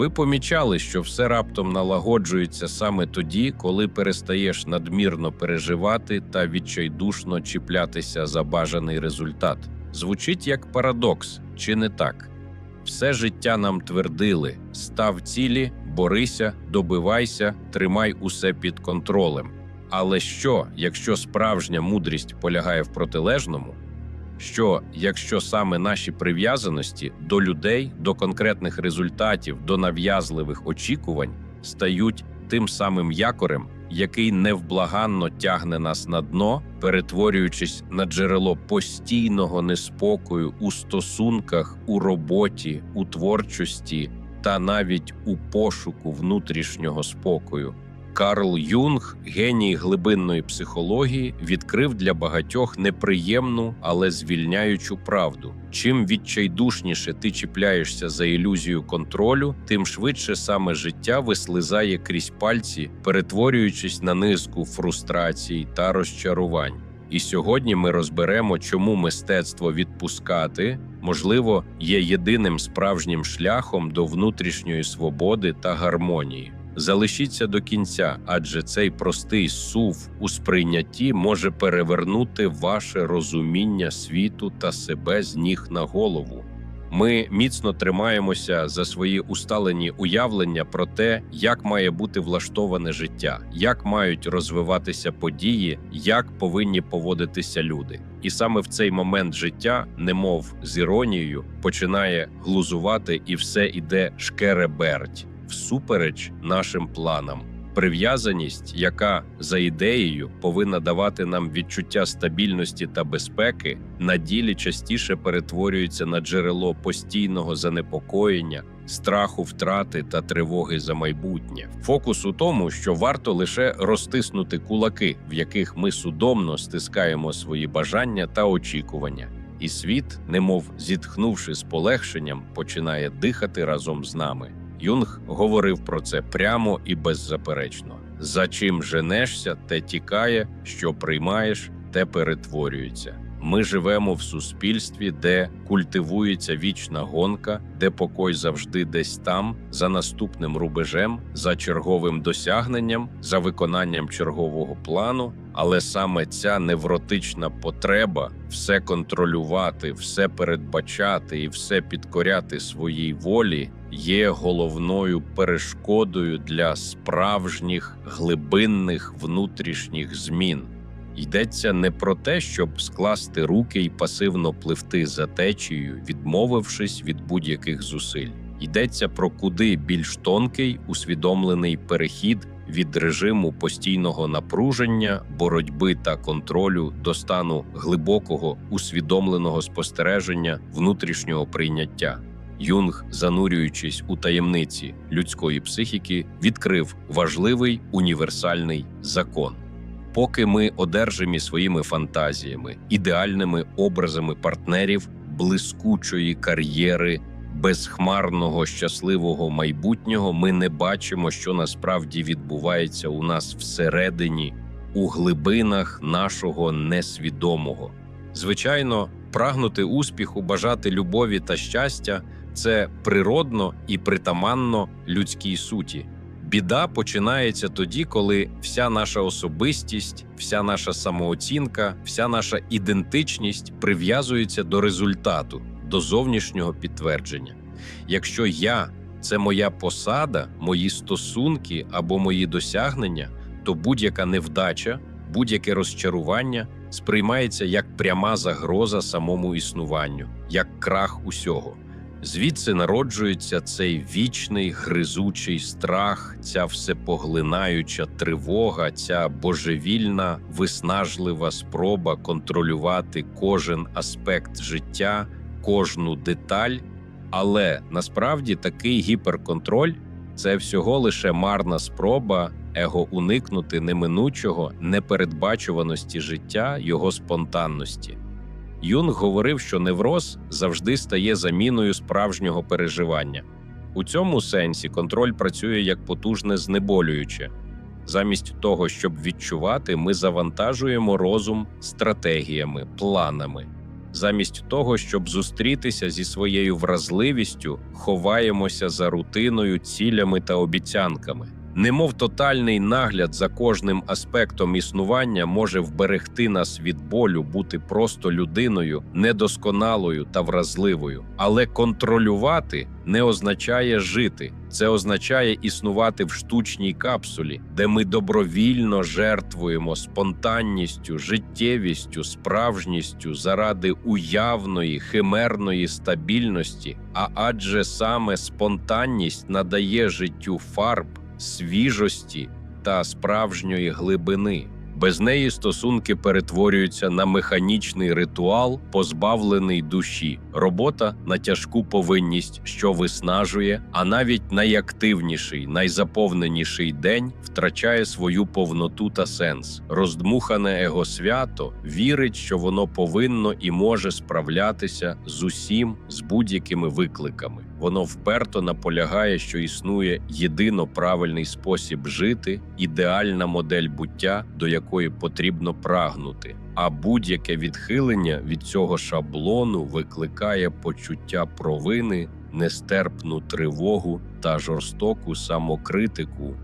ви помічали, що все раптом налагоджується саме тоді, коли перестаєш надмірно переживати та відчайдушно чіплятися за бажаний результат. Звучить як парадокс, чи не так? Все життя нам твердили: став цілі, борися, добивайся, тримай усе під контролем. Але що, якщо справжня мудрість полягає в протилежному? Що, якщо саме наші прив'язаності до людей, до конкретних результатів, до нав'язливих очікувань стають тим самим якорем, який невблаганно тягне нас на дно, перетворюючись на джерело постійного неспокою у стосунках, у роботі, у творчості та навіть у пошуку внутрішнього спокою. Карл Юнг, геній глибинної психології, відкрив для багатьох неприємну, але звільняючу правду. Чим відчайдушніше ти чіпляєшся за ілюзію контролю, тим швидше саме життя вислизає крізь пальці, перетворюючись на низку фрустрацій та розчарувань. І сьогодні ми розберемо, чому мистецтво відпускати можливо є єдиним справжнім шляхом до внутрішньої свободи та гармонії. Залишіться до кінця, адже цей простий сув у сприйнятті може перевернути ваше розуміння світу та себе з ніг на голову. Ми міцно тримаємося за свої усталені уявлення про те, як має бути влаштоване життя, як мають розвиватися події, як повинні поводитися люди. І саме в цей момент життя, немов з іронією, починає глузувати, і все іде шкереберть всупереч нашим планам. Прив'язаність, яка за ідеєю повинна давати нам відчуття стабільності та безпеки, на ділі частіше перетворюється на джерело постійного занепокоєння, страху втрати та тривоги за майбутнє. Фокус у тому, що варто лише розтиснути кулаки, в яких ми судомно стискаємо свої бажання та очікування. І світ, немов зітхнувши з полегшенням, починає дихати разом з нами. Юнг говорив про це прямо і беззаперечно: за чим женешся, те тікає, що приймаєш, те перетворюється. Ми живемо в суспільстві, де культивується вічна гонка, де покой завжди десь там, за наступним рубежем, за черговим досягненням, за виконанням чергового плану. Але саме ця невротична потреба все контролювати, все передбачати і все підкоряти своїй волі є головною перешкодою для справжніх глибинних внутрішніх змін. Йдеться не про те, щоб скласти руки і пасивно пливти за течією, відмовившись від будь-яких зусиль. Йдеться про куди більш тонкий усвідомлений перехід від режиму постійного напруження, боротьби та контролю до стану глибокого усвідомленого спостереження внутрішнього прийняття. Юнг, занурюючись у таємниці людської психіки, відкрив важливий універсальний закон. Поки ми одержимі своїми фантазіями, ідеальними образами партнерів, блискучої кар'єри, безхмарного щасливого майбутнього, ми не бачимо, що насправді відбувається у нас всередині, у глибинах нашого несвідомого. Звичайно, прагнути успіху, бажати любові та щастя це природно і притаманно людській суті. Біда починається тоді, коли вся наша особистість, вся наша самооцінка, вся наша ідентичність прив'язується до результату, до зовнішнього підтвердження. Якщо я це моя посада, мої стосунки або мої досягнення, то будь-яка невдача, будь-яке розчарування сприймається як пряма загроза самому існуванню, як крах усього. Звідси народжується цей вічний гризучий страх, ця всепоглинаюча тривога, ця божевільна, виснажлива спроба контролювати кожен аспект життя, кожну деталь. Але насправді такий гіперконтроль це всього лише марна спроба его уникнути неминучого непередбачуваності життя, його спонтанності. Юнг говорив, що невроз завжди стає заміною справжнього переживання. У цьому сенсі контроль працює як потужне знеболююче. Замість того, щоб відчувати, ми завантажуємо розум стратегіями, планами. Замість того, щоб зустрітися зі своєю вразливістю, ховаємося за рутиною, цілями та обіцянками. Немов тотальний нагляд за кожним аспектом існування може вберегти нас від болю, бути просто людиною, недосконалою та вразливою. Але контролювати не означає жити. Це означає існувати в штучній капсулі, де ми добровільно жертвуємо спонтанністю, життєвістю, справжністю заради уявної химерної стабільності. А адже саме спонтанність надає життю фарб свіжості та справжньої глибини. Без неї стосунки перетворюються на механічний ритуал, позбавлений душі, робота на тяжку повинність, що виснажує, а навіть найактивніший, найзаповненіший день втрачає свою повноту та сенс. Роздмухане его свято вірить, що воно повинно і може справлятися з усім, з будь-якими викликами. Воно вперто наполягає, що існує єдино правильний спосіб жити, ідеальна модель буття, до якої потрібно прагнути. А будь-яке відхилення від цього шаблону викликає почуття провини, нестерпну тривогу та жорстоку самокритику.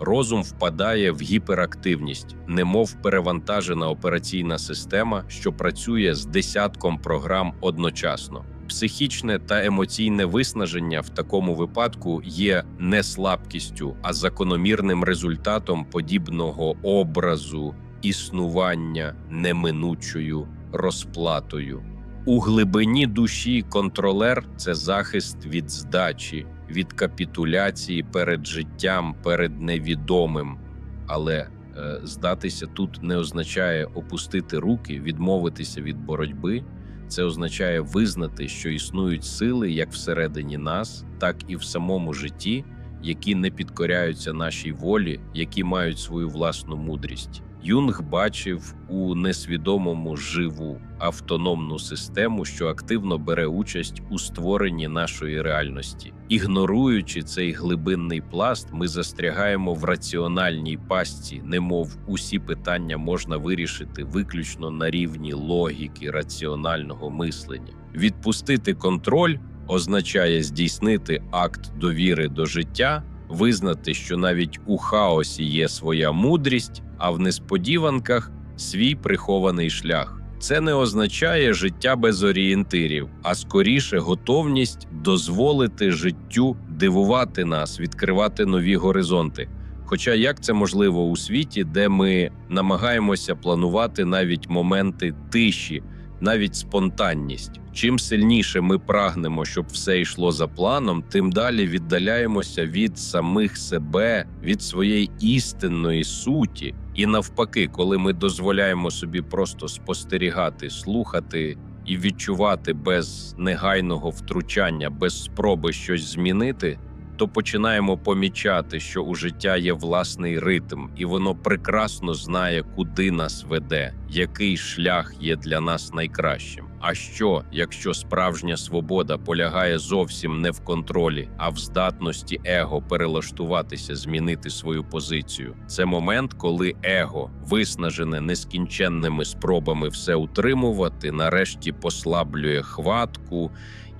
Розум впадає в гіперактивність, немов перевантажена операційна система, що працює з десятком програм одночасно. Психічне та емоційне виснаження в такому випадку є не слабкістю, а закономірним результатом подібного образу існування неминучою розплатою. У глибині душі контролер це захист від здачі, від капітуляції перед життям, перед невідомим. Але е, здатися тут не означає опустити руки, відмовитися від боротьби. Це означає визнати, що існують сили як всередині нас, так і в самому житті, які не підкоряються нашій волі, які мають свою власну мудрість. Юнг бачив у несвідомому живу автономну систему, що активно бере участь у створенні нашої реальності. Ігноруючи цей глибинний пласт, ми застрягаємо в раціональній пастці, немов усі питання можна вирішити виключно на рівні логіки раціонального мислення. Відпустити контроль означає здійснити акт довіри до життя, визнати, що навіть у хаосі є своя мудрість, а в несподіванках свій прихований шлях. Це не означає життя без орієнтирів, а скоріше готовність дозволити життю дивувати нас, відкривати нові горизонти. Хоча як це можливо у світі, де ми намагаємося планувати навіть моменти тиші, навіть спонтанність. Чим сильніше ми прагнемо, щоб все йшло за планом, тим далі віддаляємося від самих себе, від своєї істинної суті. І навпаки, коли ми дозволяємо собі просто спостерігати, слухати і відчувати без негайного втручання, без спроби щось змінити, то починаємо помічати, що у життя є власний ритм, і воно прекрасно знає, куди нас веде, який шлях є для нас найкращим. А що, якщо справжня свобода полягає зовсім не в контролі, а в здатності его перелаштуватися, змінити свою позицію? Це момент, коли его, виснажене нескінченними спробами все утримувати, нарешті послаблює хватку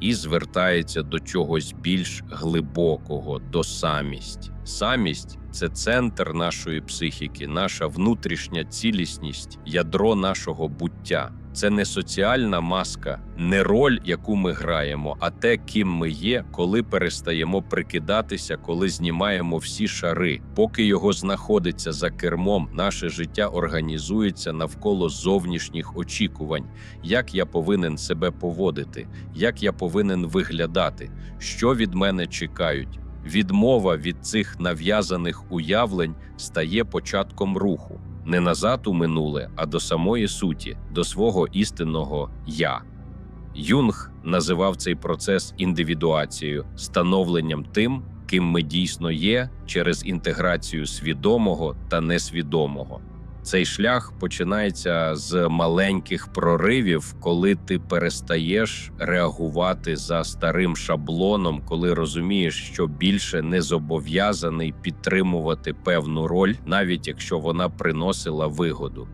і звертається до чогось більш глибокого, до самість. Самість це центр нашої психіки, наша внутрішня цілісність, ядро нашого буття. Це не соціальна маска, не роль, яку ми граємо, а те, ким ми є, коли перестаємо прикидатися, коли знімаємо всі шари. Поки його знаходиться за кермом, наше життя організується навколо зовнішніх очікувань, як я повинен себе поводити, як я повинен виглядати, що від мене чекають. Відмова від цих нав'язаних уявлень стає початком руху не назад у минуле, а до самої суті, до свого істинного я. Юнг називав цей процес індивідуацією, становленням тим, ким ми дійсно є, через інтеграцію свідомого та несвідомого. Цей шлях починається з маленьких проривів, коли ти перестаєш реагувати за старим шаблоном, коли розумієш, що більше не зобов'язаний підтримувати певну роль, навіть якщо вона приносила вигоду.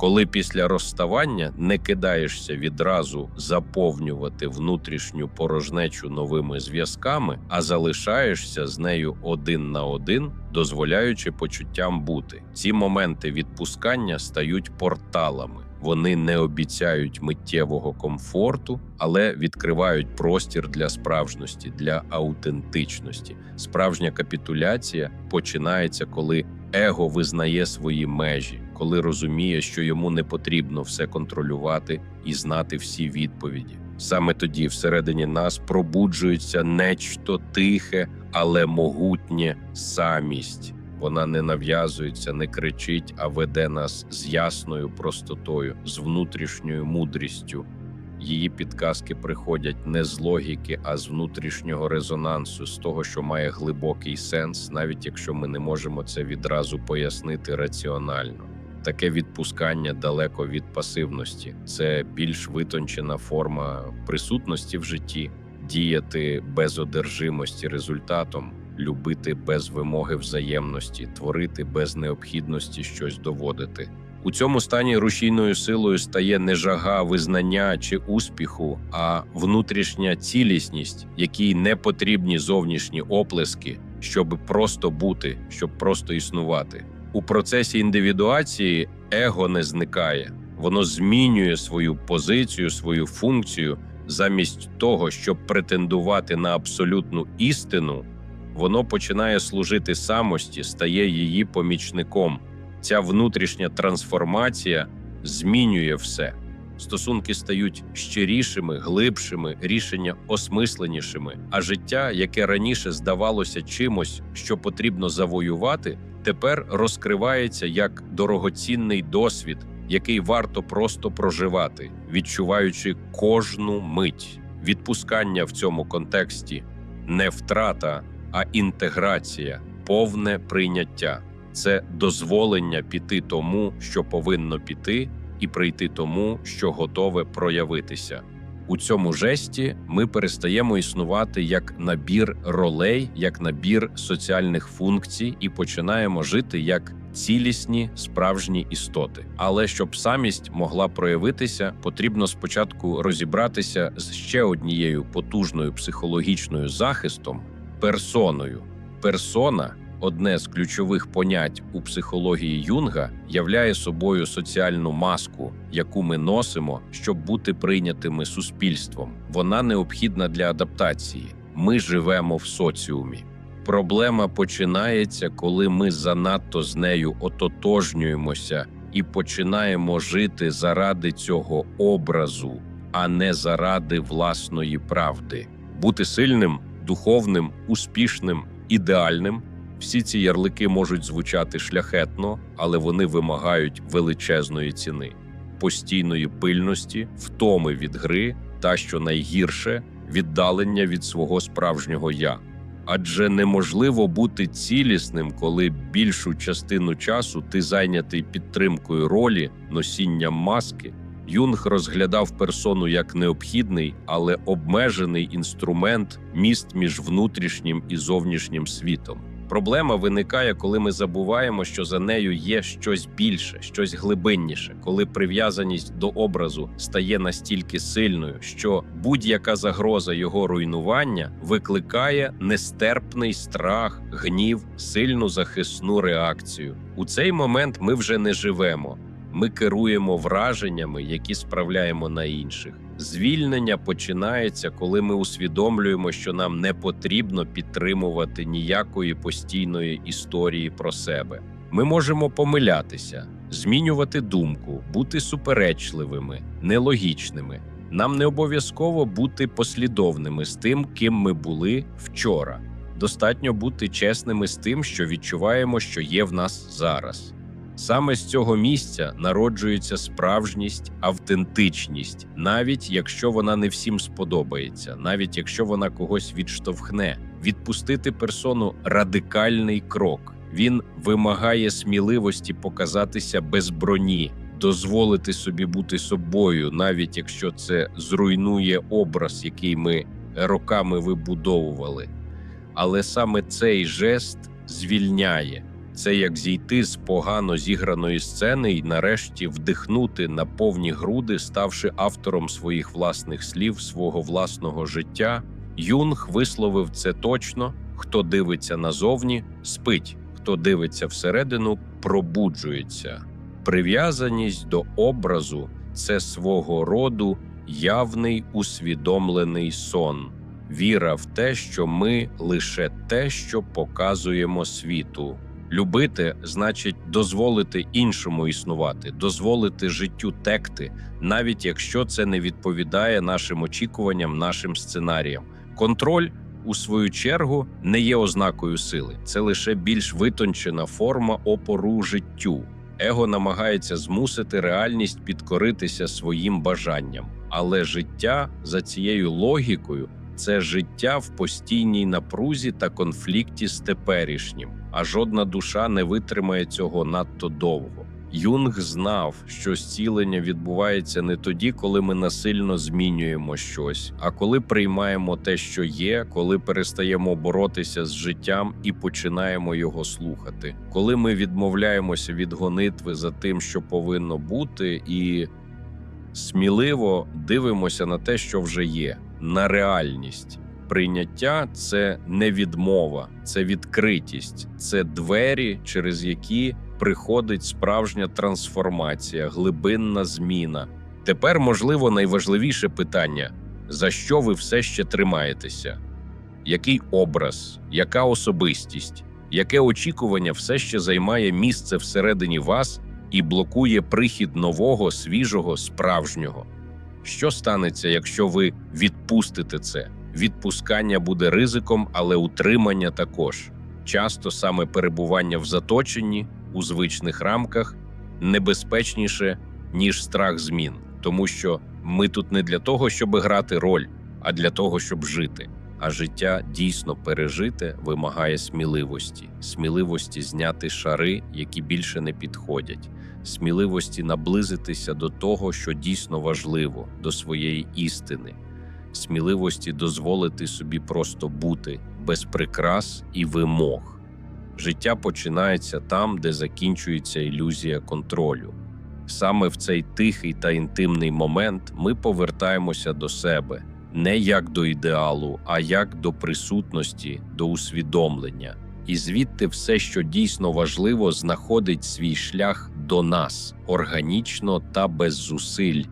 Коли після розставання не кидаєшся відразу заповнювати внутрішню порожнечу новими зв'язками, а залишаєшся з нею один на один, дозволяючи почуттям бути. Ці моменти відпускання стають порталами. Вони не обіцяють миттєвого комфорту, але відкривають простір для справжності, для аутентичності. Справжня капітуляція починається, коли его визнає свої межі, коли розуміє, що йому не потрібно все контролювати і знати всі відповіді. Саме тоді всередині нас пробуджується нечто тихе, але могутнє самість. Вона не нав'язується, не кричить, а веде нас з ясною простотою, з внутрішньою мудрістю. Її підказки приходять не з логіки, а з внутрішнього резонансу, з того, що має глибокий сенс, навіть якщо ми не можемо це відразу пояснити раціонально. Таке відпускання далеко від пасивності, це більш витончена форма присутності в житті, діяти без одержимості результатом, любити без вимоги взаємності, творити без необхідності щось доводити. У цьому стані рушійною силою стає не жага визнання чи успіху, а внутрішня цілісність, якій не потрібні зовнішні оплески, щоб просто бути, щоб просто існувати. У процесі індивідуації его не зникає, воно змінює свою позицію, свою функцію замість того, щоб претендувати на абсолютну істину, воно починає служити самості, стає її помічником. Ця внутрішня трансформація змінює все. Стосунки стають щирішими, глибшими, рішення осмисленішими. А життя, яке раніше здавалося чимось, що потрібно завоювати, тепер розкривається як дорогоцінний досвід, який варто просто проживати, відчуваючи кожну мить. Відпускання в цьому контексті не втрата, а інтеграція, повне прийняття це дозволення піти тому, що повинно піти, і прийти тому, що готове проявитися. У цьому жесті ми перестаємо існувати як набір ролей, як набір соціальних функцій, і починаємо жити як цілісні справжні істоти. Але щоб самість могла проявитися, потрібно спочатку розібратися з ще однією потужною психологічною захистом персоною. Персона одне з ключових понять у психології Юнга, являє собою соціальну маску, яку ми носимо, щоб бути прийнятими суспільством. Вона необхідна для адаптації. Ми живемо в соціумі. Проблема починається, коли ми занадто з нею ототожнюємося і починаємо жити заради цього образу, а не заради власної правди. Бути сильним, духовним, успішним, ідеальним всі ці ярлики можуть звучати шляхетно, але вони вимагають величезної ціни, постійної пильності, втоми від гри та, що найгірше, віддалення від свого справжнього я. Адже неможливо бути цілісним, коли більшу частину часу ти зайнятий підтримкою ролі, носінням маски. Юнг розглядав персону як необхідний, але обмежений інструмент міст між внутрішнім і зовнішнім світом. Проблема виникає, коли ми забуваємо, що за нею є щось більше, щось глибинніше, коли прив'язаність до образу стає настільки сильною, що будь-яка загроза його руйнування викликає нестерпний страх, гнів, сильну захисну реакцію. У цей момент ми вже не живемо. Ми керуємо враженнями, які справляємо на інших. Звільнення починається, коли ми усвідомлюємо, що нам не потрібно підтримувати ніякої постійної історії про себе. Ми можемо помилятися, змінювати думку, бути суперечливими, нелогічними. Нам не обов'язково бути послідовними з тим, ким ми були вчора. Достатньо бути чесними з тим, що відчуваємо, що є в нас зараз. Саме з цього місця народжується справжність, автентичність, навіть якщо вона не всім сподобається, навіть якщо вона когось відштовхне. Відпустити персону радикальний крок. Він вимагає сміливості показатися без броні, дозволити собі бути собою, навіть якщо це зруйнує образ, який ми роками вибудовували. Але саме цей жест звільняє. Це як зійти з погано зіграної сцени і нарешті вдихнути на повні груди, ставши автором своїх власних слів, свого власного життя. Юнг висловив це точно: хто дивиться назовні, спить, хто дивиться всередину, пробуджується. Прив'язаність до образу це свого роду явний усвідомлений сон, віра в те, що ми лише те, що показуємо світу. Любити значить дозволити іншому існувати, дозволити життю текти, навіть якщо це не відповідає нашим очікуванням, нашим сценаріям. Контроль, у свою чергу, не є ознакою сили, це лише більш витончена форма опору життю. Его намагається змусити реальність підкоритися своїм бажанням, але життя за цією логікою це життя в постійній напрузі та конфлікті з теперішнім, а жодна душа не витримає цього надто довго. Юнг знав, що зцілення відбувається не тоді, коли ми насильно змінюємо щось, а коли приймаємо те, що є, коли перестаємо боротися з життям і починаємо його слухати, коли ми відмовляємося від гонитви за тим, що повинно бути, і сміливо дивимося на те, що вже є, на реальність. Прийняття це не відмова, це відкритість, це двері, через які приходить справжня трансформація, глибинна зміна. Тепер, можливо, найважливіше питання: за що ви все ще тримаєтеся? Який образ, яка особистість, яке очікування все ще займає місце всередині вас і блокує прихід нового, свіжого, справжнього? Що станеться, якщо ви відпустите це? Відпускання буде ризиком, але утримання також. Часто саме перебування в заточенні у звичних рамках небезпечніше, ніж страх змін, тому що ми тут не для того, щоб грати роль, а для того, щоб жити. А життя дійсно пережите вимагає сміливості, сміливості зняти шари, які більше не підходять, сміливості наблизитися до того, що дійсно важливо, до своєї істини, сміливості дозволити собі просто бути без прикрас і вимог. Життя починається там, де закінчується ілюзія контролю. Саме в цей тихий та інтимний момент ми повертаємося до себе не як до ідеалу, а як до присутності, до усвідомлення. І звідти все, що дійсно важливо, знаходить свій шлях до нас органічно та без зусиль,